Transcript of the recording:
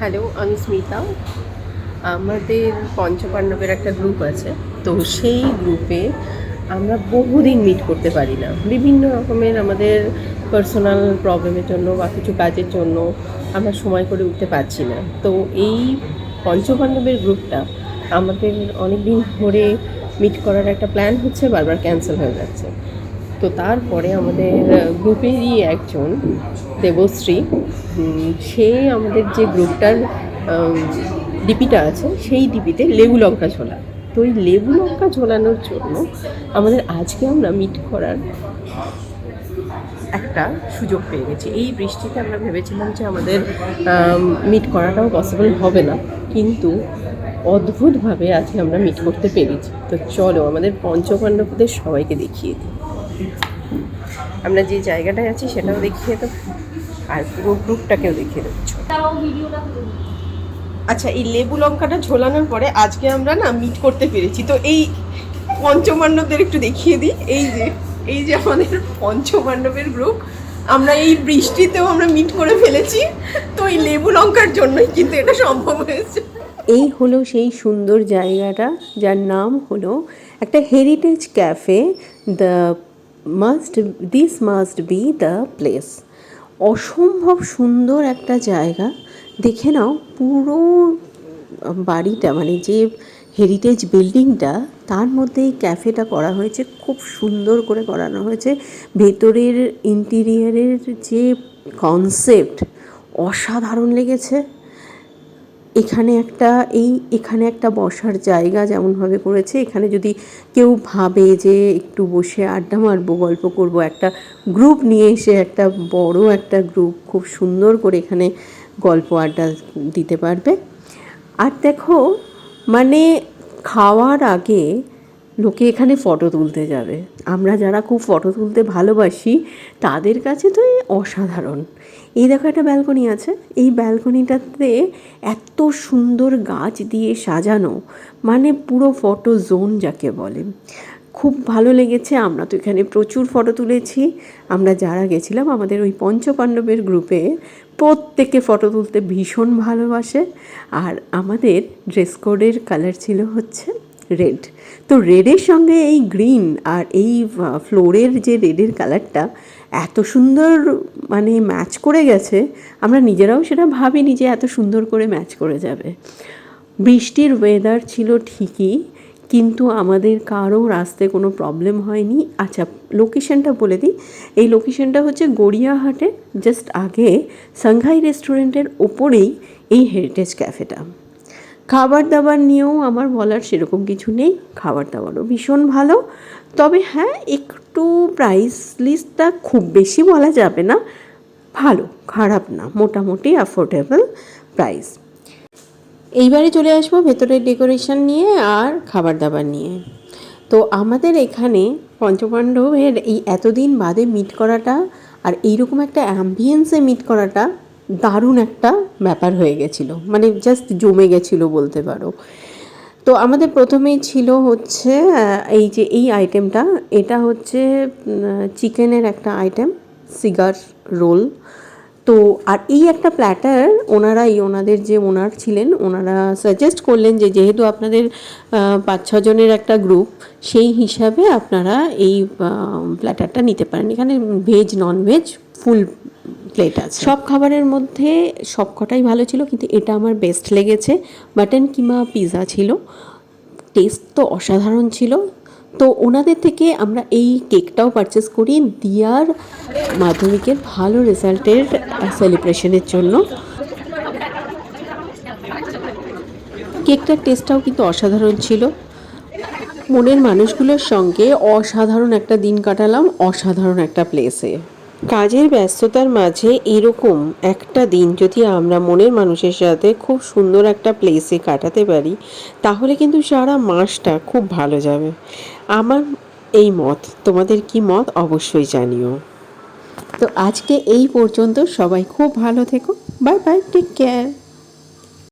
Hello, আমি স্মিতা। আমাদের পঞ্চপাণ্ডবের একটা গ্রুপ আছে। তো সেই গ্রুপে আমরা বহুদিন মিট করতে পারি না। বিভিন্ন রকমের আমাদের পার্সোনাল প্রবলেমের জন্য বা কিছু কাজের জন্য আমরা সময় করে উঠতে পারছি না। তো এই পঞ্চপাণ্ডবের গ্রুপটা আমাদের অনেক দিন ধরে মিট করার একটা প্ল্যান হচ্ছে, বারবার ক্যান্সেল হয়ে যাচ্ছে। তো তারপরে আমাদের গ্রুপেরই একজন দেবশ্রী। সে আমাদের যে গ্রুপটার ডিপিটা আছে, সেই ডিপিতে লেবু লঙ্কা ঝোলা। তো ওই লেবু লঙ্কা ঝোলানোর জন্য আমাদের আজকে আমরা মিট করার একটা সুযোগ পেয়ে গেছি। এই বৃষ্টিতে আমরা ভেবেছিলাম যে আমাদের মিট করাটাও পসিবল হবে না। কিন্তু অদ্ভুতভাবে আজকে আমরা মিট করতে পেরেছি। তো চলো আমাদের পঞ্চপাণ্ডবদের সবাইকে দেখিয়ে দিই। আমরা যে জায়গাটায় আছি সেটাও দেখিয়ে দেবো। আর পুরো গ্রুপটাকেও দেখিয়ে দেবো। আচ্ছা এই লেবু লঙ্কাটা ঝোলানোর পরে আজকে আমরা না মিট করতে পেরেছি। তো এই পঞ্চমাণ্ডবদের একটু দেখিয়ে দিই। এই যে এই যে আমাদের পঞ্চমাণ্ডবের গ্রুপ আমরা এই বৃষ্টিতেও আমরা মিট করে ফেলেছি। তো এই লেবু লঙ্কার জন্যই কিন্তু এটা সম্ভব হয়েছে। এই হলো সেই সুন্দর জায়গাটা যার নাম হলো একটা heritage cafe the must this must be the place অসম্ভব সুন্দর একটা জায়গা। দেখে নাও, পুরো বাড়িটা মানে যে হেরিটেজ বিল্ডিংটা তার মধ্যে এই ক্যাফেটা করা হয়েছে। খুব সুন্দর করে করানো হয়েছে। ভেতরের ইন্টিরিয়ারের যে কনসেপ্ট অসাধারণ লেগেছে। এখানে একটা, এই এখানে একটা বসার জায়গা যেমনভাবে করেছে, এখানে যদি কেউ ভাবে যে একটু বসে আড্ডা মারবো, গল্প করব, একটা গ্রুপ নিয়ে এসে একটা বড় একটা গ্রুপ খুব সুন্দর করে এখানে গল্প আড্ডা দিতে পারবে। আর দেখো মানে খাওয়ার আগে লোকে এখানে ফটো তুলতে যাবে। আমরা যারা খুব ফটো তুলতে ভালোবাসি, তাদের কাছে তো অসাধারণ। এই দেখো একটা ব্যালকনি আছে। এই ব্যালকনিটাতে এত সুন্দর গাছ দিয়ে সাজানো। মানে পুরো ফটো জোন যাকে বলে। খুব ভালো লেগেছে। আমরা তো এখানে প্রচুর ফটো তুলেছি। আমরা যারা গেছিলাম, আমাদের ওই পঞ্চপাণ্ডবের গ্রুপে প্রত্যেকে ফটো তুলতে ভীষণ ভালোবাসে। আর আমাদের ড্রেস কোডের কালার ছিল হচ্ছে রেড তো রেডের সঙ্গে এই গ্রিন আর এই ফ্লোরের যে রেডের কালারটা এত সুন্দর মানে ম্যাচ করে গেছে, আমরা নিজেরাও সেটা ভাবিনি যে এত সুন্দর করে ম্যাচ করে যাবে। বৃষ্টির ওয়েদার ছিল ঠিকই, কিন্তু আমাদের কারও রাস্তায় কোনো প্রবলেম হয়নি। আচ্ছা লোকেশনটা বলে দিই। এই লোকেশনটা হচ্ছে গড়িয়াহাটে জাস্ট আগে সাংহাই রেস্টুরেন্টের ওপরেই এই হেরিটেজ ক্যাফেটা খাবার দাবার নিয়েও আমার বলার সেরকম কিছু নেই খাবার দাবারও ভীষণ ভালো। তবে হ্যাঁ একটু প্রাইস লিস্টটা খুব বেশি বলা যাবে না, ভালো, খারাপ না, মোটামুটি অ্যাফোর্ডেবল প্রাইস এইবারে চলে আসব ভেতরের ডেকোরেশন নিয়ে আর খাবার দাবার নিয়ে। তো আমাদের এখানে পঞ্চপাণ্ডবের এই এতদিন বাদে মিট করাটা আর এইরকম একটা অ্যাম্বিয়েন্সে মিট করাটা দারুণ একটা ব্যাপার হয়ে গেছিল। মানে জাস্ট জমে গেছিল বলতে পারো। তো আমাদের প্রথমেই ছিল হচ্ছে এই যে এই আইটেমটা এটা হচ্ছে চিকেনের একটা আইটেম সিগার রোল তো আর এই একটা প্ল্যাটার ওনারাই, ওনাদের যে ওনার ছিলেন, ওনারা সাজেস্ট করলেন যে যেহেতু আপনাদের পাঁচ ছজনের একটা গ্রুপ সেই হিসাবে আপনারা এই প্ল্যাটারটা নিতে পারেন। এখানে veg non veg full plate আছে। সব খাবারের মধ্যে সব কটাই ভালো ছিল, কিন্তু এটা আমার বেস্ট লেগেছে। মাটন কিমা পিৎজা ছিল। টেস্ট তো অসাধারণ ছিল। তো ওনাদের থেকে আমরা এই কেকটাও পারচেস করি দিয়ার মাধ্যমিকের ভালো রেজাল্টের সেলিব্রেশনের জন্য। কেকটার টেস্টটাও কিন্তু অসাধারণ ছিল। মনের মানুষগুলোর সঙ্গে অসাধারণ একটা দিন কাটালাম, অসাধারণ একটা প্লেসে কাজের ব্যস্ততার মাঝে এরকম একটা দিন যদি আমরা মনের মানুষের সাথে খুব সুন্দর একটা প্লেসে কাটাতে পারি, তাহলে কিন্তু সারা মাসটা খুব ভালো যাবে। আমার এই মত। তোমাদের কি মত? অবশ্যই জানিও। তো আজকে এই পর্যন্ত সবাই খুব ভালো থেকো। Bye bye take care